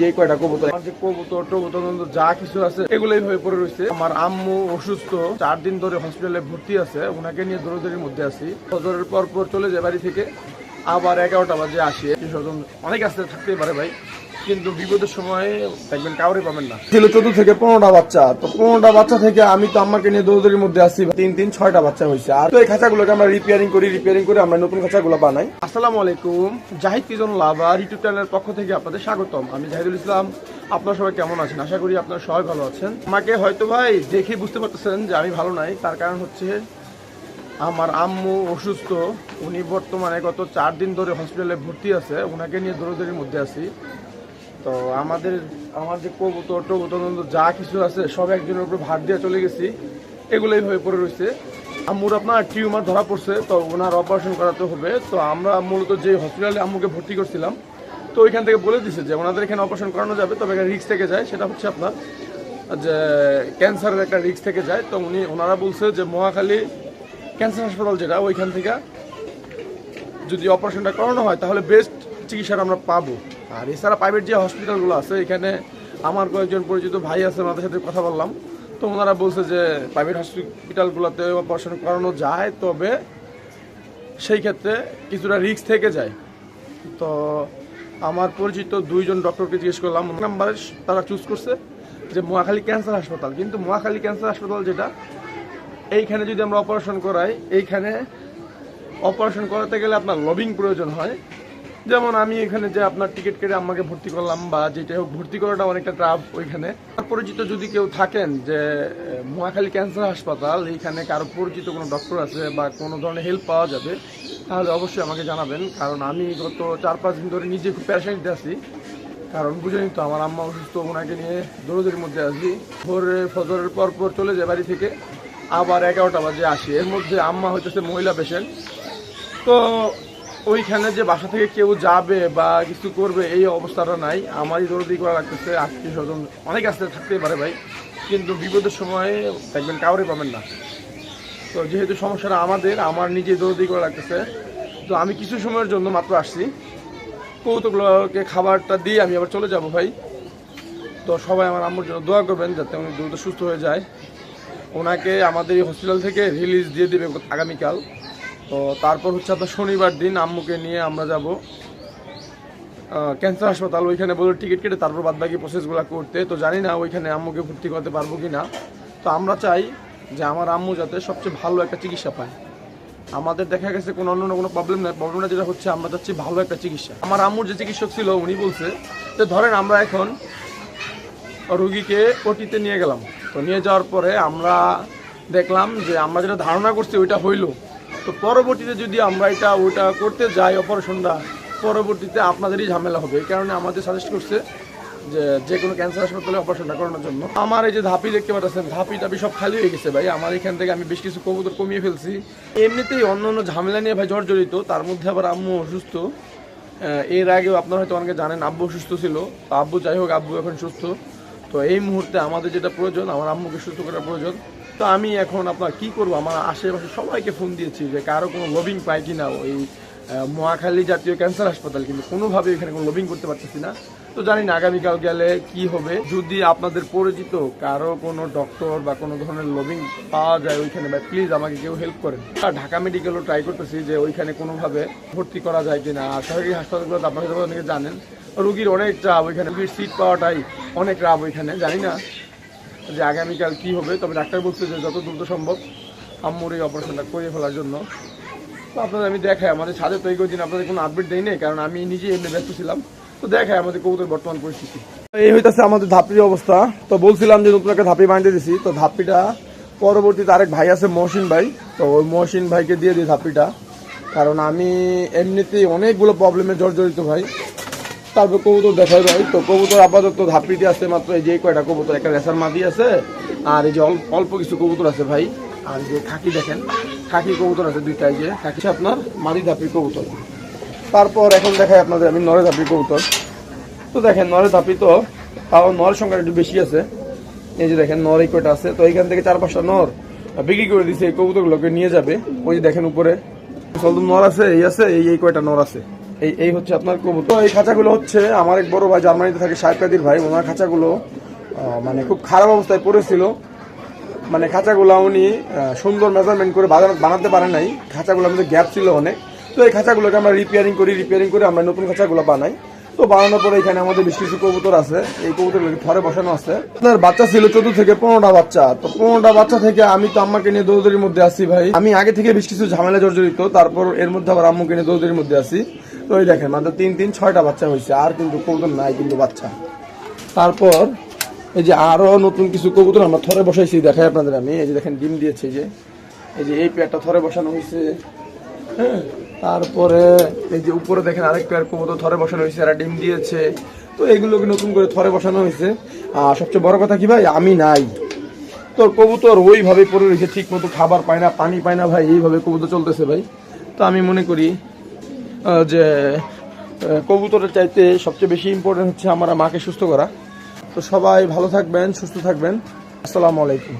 যে কিছু আছে পড়ে রয়েছে আমার আম্মু অসুস্থ, চার দিন ধরে হসপিটালে ভর্তি আছে, ওনাকে নিয়ে মধ্যে পর পর চলে যায় বাড়ি থেকে, আবার এগারোটা বাজে আসি। স্বজন অনেক আসতে থাকতেই পারে ভাই। কিন্তু বিপদের সময় দেখবেন কাউরে পাবেন না। ছিল চোদ্দ থেকে পনেরোটা বাচ্চা। তো পনেরোটা বাচ্চা থেকে আমি তো আম্মাকে নিয়ে দৌড়দৌড়ির মধ্যে আসি তিন তিন ছয়টা বাচ্চা হয়েছে। আর তো এই খাঁচাগুলোকে আমরা রিপেয়ারিং করি রিপেয়ারিং করে আমরা নতুন খাঁচাগুলো বানাই। আসসালামু আলাইকুম জাহিদ কিজন লাভা ইউটিউব চ্যানেলের পক্ষ থেকে আপনাদের স্বাগতম। আমি জাহিদুল ইসলাম। আপনারা সবাই কেমন আছেন? আশা করি আপনারা সবাই ভালো আছেন। আমাকে হয়তো ভাই দেখে বুঝতে পারতেছেন যে আমি ভালো নাই। তার কারণ হচ্ছে আমার আম্মু অসুস্থ। উনি বর্তমানে গত চার দিন ধরে হসপিটালে ভর্তি আছে। ওনাকে নিয়ে দৌড়দৌড়ির মধ্যে আছি। তো আমাদের, আমার যে কবুতর, টবুতর যা কিছু আছে, সব একজনের উপর ভার দিয়ে চলে গেছি। এগুলোই হয়ে পড়ে রয়েছে। আম্মুর আপনার টিউমার ধরা পড়ছে, তো ওনার অপারেশন করাতে হবে। তো আমরা মূলত যে হসপিটালে আম্মুকে ভর্তি করছিলাম, তো ওইখান থেকে বলে দিছে যে ওনাদের এখানে অপারেশন করানো যাবে, তবে একটা রিক্স থেকে যায়, সেটা হচ্ছে আপনার, যে ক্যান্সারের একটা রিক্স থেকে যায়। তো উনি, ওনারা বলছে যে মহাখালী ক্যান্সার হাসপাতাল যেটা, ওইখান থেকে যদি অপারেশনটা করানো হয়, তাহলে বেস্ট চিকিৎসাটা আমরা পাবো। আর এছাড়া প্রাইভেট যে হসপিটালগুলো আছে, এখানে আমার কয়েকজন পরিচিত ভাই আছে, ওনাদের সাথে কথা বললাম। তো ওনারা বলছে যে প্রাইভেট হসপিটালগুলোতে অপারেশন করানো যায়, তবে সেই ক্ষেত্রে কিছুটা রিস্ক থেকে যায়। তো আমার পরিচিত দুইজন ডক্টরকে জিজ্ঞেস করলাম নাম্বারে তারা চুজ করছে যে মহাখালী ক্যান্সার হাসপাতাল। কিন্তু মহাখালী ক্যান্সার হাসপাতাল যেটা, এইখানে যদি আমরা অপারেশন করাই, এইখানে অপারেশন করাতে গেলে আপনার লবিং প্রয়োজন হয়। যেমন আমি এখানে যে আপনার টিকিট কেটে আমাকে ভর্তি করলাম বা যেটা হোক, ভর্তি করাটা অনেকটা ট্রাফ ওইখানে। পরিচিত যদি কেউ থাকেন যে মহাখালী ক্যান্সার হাসপাতাল এইখানে কারও পরিচিত কোনো ডক্টর আছে বা কোনো ধরনের হেল্প পাওয়া যাবে, তাহলে অবশ্যই আমাকে জানাবেন। কারণ আমি গত চার পাঁচ দিন ধরে নিজে খুব প্যারেশানিতে আছি। কারণ বুঝেনি তো, আমার আম্মা অসুস্থ, ওনাকে নিয়ে দৌড়দৌড়ির মধ্যে আসি ভোরে, ফজরের পর পর চলে যায় বাড়ি থেকে। আবার এগারোটা বাজে আসি। এর মধ্যে আম্মা হইতেছে মহিলা পেশেন্ট তো ওইখানে যে বাসা থেকে কেউ যাবে বা কিছু করবে, এই অবস্থাটা নাই। আমারই দৌড়দি করা লাগতেছে, আত্মীয় স্বজন অনেক আসতে থাকতেই পারে ভাই। কিন্তু বিপদের সময়ে দেখবেন কাউরে পাবেন না। তো যেহেতু সমস্যাটা আমাদের, আমার নিজে দৌড়দি করা লাগতেছে। তো আমি কিছু সময়ের জন্য মাত্র আসছি। কৌতুকগুলোকে খাবারটা দিয়ে আমি আবার চলে যাব ভাই। তো সবাই আমার আম্মুর জন্য দোয়া করবেন যাতে উনি দ্রুত সুস্থ হয়ে যায়। ওনাকে আমাদের এই হসপিটাল থেকে রিলিজ দিয়ে দেবে আগামীকাল। তো তারপর হচ্ছে আপনার শনিবার দিন আম্মুকে নিয়ে আমরা যাব ক্যান্সার হাসপাতাল, ওইখানে বলে টিকিট কেটে তারপর বাদ বাকি প্রসেসগুলো করতে। তো জানি না ওইখানে আম্মুকে ভর্তি করতে পারব কি না তো আমরা চাই যে আমার আম্মু যাতে সবচেয়ে ভালো একটা চিকিৎসা পায়। আমাদের দেখা গেছে কোনো অন্য কোনো প্রবলেম নেই প্রবলেমটা যেটা হচ্ছে আমরা চাচ্ছি ভালো একটা চিকিৎসা। আমার আম্মুর যে চিকিৎসক ছিল, উনি বলছে যে ধরেন আমরা এখন রুগীকে ওটিতে নিয়ে গেলাম। তো নিয়ে যাওয়ার পরে আমরা দেখলাম যে আমরা যেটা ধারণা করছি, ওইটা হইল। তো পরবর্তীতে যদি আমরা এটা ওটা করতে যাই অপারেশনটা, পরবর্তীতে আপনাদেরই ঝামেলা হবে। এই কারণে আমাদের সাজেস্ট করছে যে যে কোনো ক্যান্সার হাসপাতালে অপারেশনটা করানোর জন্য। আমার এই যে ধাপি দেখতে পাচ্ছেন ধাপি টাপি সব খালি হয়ে গেছে ভাই। আমার এখান থেকে আমি বেশ কিছু কবুতর কমিয়ে ফেলছি। এমনিতেই অন্য অন্য ঝামেলা নিয়ে ভাই জর্জরিত, তার মধ্যে আবার আম্মু অসুস্থ। এর আগেও আপনারা হয়তো অনেকে জানেন, আব্বু অসুস্থ ছিল। তো আব্বু যাই হোক, আব্বু এখন সুস্থ। তো এই মুহূর্তে আমাদের যেটা প্রয়োজন, আমার আম্মুকে সুস্থ করার প্রয়োজন। তো আমি এখন আপনার কি করব? আমার আশেপাশে সবাইকে ফোন দিয়েছি যে কারও কোনো লবিং পাই কিনা ওই মহাখালী জাতীয় ক্যান্সার হাসপাতাল, কিন্তু কোনোভাবে এখানে কোনো লবিং করতে পারতেছি না। তো জানি না আগামীকাল গেলে কি হবে। যদি আপনাদের পরিচিত কারও কোনো ডক্টর বা কোনো ধরনের লবিং পাওয়া যায় ওইখানে বা প্লিজ আমাকে কেউ হেল্প করেন। আর ঢাকা মেডিকেলও ট্রাই করতেছি যে ওইখানে কোনোভাবে ভর্তি করা যায় কিনা। আর সরকারি হাসপাতালগুলোতে আপনারা অনেকে জানেন, রুগীর অনেক চাপ ওইখানে, রুগীর সিট পাওয়াটাই অনেক রাব ওইখানে, জানি না। যে আগামীকাল কি হবে, তবে ডাক্তার বলছে যে যত দ্রুত সম্ভব আম্মুর এই অপারেশনটা করে ফেলার জন্য। তো আপনাদের আমি দেখাই, আমাদের ছাদে তো এই দিন আপনাদের কোনো আপডেট দেই নাই, কারণ আমি নিজে এমনি ব্যস্ত ছিলাম। তো দেখাই আমাদের কবুতর বর্তমান পরিস্থিতি। এই হইতেছে আমাদের ধাপির অবস্থা। তো বলছিলাম যে নতুন একটা ধাপি বানিয়ে দিছি। তো ধাপিটা পরবর্তীতে আরেক ভাই আছে, মহসিন ভাই। তো ওই মহসিন ভাইকে দিয়ে দিই ধাপিটা কারণ আমি এমনিতেই অনেকগুলো প্রবলেমে জর্জরিত ভাই। তারপর কবুতর দেখাই ভাই। তো কবুতর আপাতত ধাপিতে আছে মাত্র এই যে কয়টা কবুতর, একটা রেসার মাদি আছে আর এই যে অল্প কিছু কবুতর আছে ভাই। আর যে খাকি দেখেন, খাকি কবুতর আছে দুইটা, এই যে খাকি আপনার মাদি ধাপি কবুতর। তারপর এখন দেখাই আপনাদের আমি নরে ধাপি কবুতর। তো দেখেন, নরে ধাপি তো, তাও নরের সংখ্যা একটু বেশি আছে। এই যে দেখেন, নর এই কয়টা আছে। তো এইখান থেকে চার পাঁচটা নর বিক্রি করে দিছে, এই কবুতরগুলোকে নিয়ে যাবে। ওই যে দেখেন উপরে। নর আছে, এই আছে, এই এই কয়টা নর আছে। এই এই হচ্ছে আপনার কবুতর। এই খাঁচাগুলো হচ্ছে, আমার এক বড় ভাই জার্মানিতে থাকে, সাহেব কাদির ভাই, ওনার খাঁচাগুলো মানে খুব খারাপ অবস্থায় পড়েছিল। মানে খাঁচাগুলো উনি সুন্দর মেজারমেন্ট করে বানাতে পারে নাই। খাঁচাগুলো আমাদের গ্যাপ ছিল অনেক। তো এই খাঁচাগুলোকে আমরা রিপেয়ারিং করি রিপেয়ারিং করে আমরা নতুন খাঁচাগুলো বানাই। তো বানানোর পরে এখানে আমাদের বেশ কিছু কবুতর আছে। এই কবুতরগুলোকে থরে বসানো আছে। আপনার বাচ্চা ছিল চোদ্দ থেকে পনেরোটা বাচ্চা। তো পনেরোটা বাচ্চা থেকে আমি তো আম্মাকে নিয়ে দৌড়দৌড়ির মধ্যে আছি ভাই। আমি আগে থেকে বেশ কিছু ঝামেলা জর্জরিত, তারপর এর মধ্যে আবার আম্মুকে নিয়ে দৌড়দৌড়ির মধ্যে আছি। তো এই দেখেন, মাত্র তিন তিন ছয়টা বাচ্চা হয়েছে, আর কিন্তু কবুতর নাই, কিন্তু বাচ্চা। তারপর এই যে আরও নতুন কিছু কবুতর আমরা থরে বসাইছি, দেখাই আপনাদের আমি। এই যে দেখেন, ডিম দিয়েছে যে। এই যে এই পেয়ারটা থরে বসানো হয়েছে হ্যাঁ। তারপরে এই যে উপরে দেখেন, আরেক পেয়ার কবুতর থরে বসানো হয়েছে, এরা ডিম দিয়েছে। তো এগুলোকে নতুন করে থরে বসানো হয়েছে। আর সবচেয়ে বড় কথা কি ভাই, আমি নাই। তো কবুতর ওইভাবে পড়ে রয়েছে ঠিক মতো খাবার পায় না, পানি পায় না ভাই, এইভাবে কবুতর চলতেছে ভাই। তো আমি মনে করি যে কবুতরের চাইতে সবচেয়ে বেশি ইম্পর্টেন্ট হচ্ছে আমার মাকে সুস্থ করা। তো সবাই ভালো থাকবেন, সুস্থ থাকবেন। আসসালামু আলাইকুম।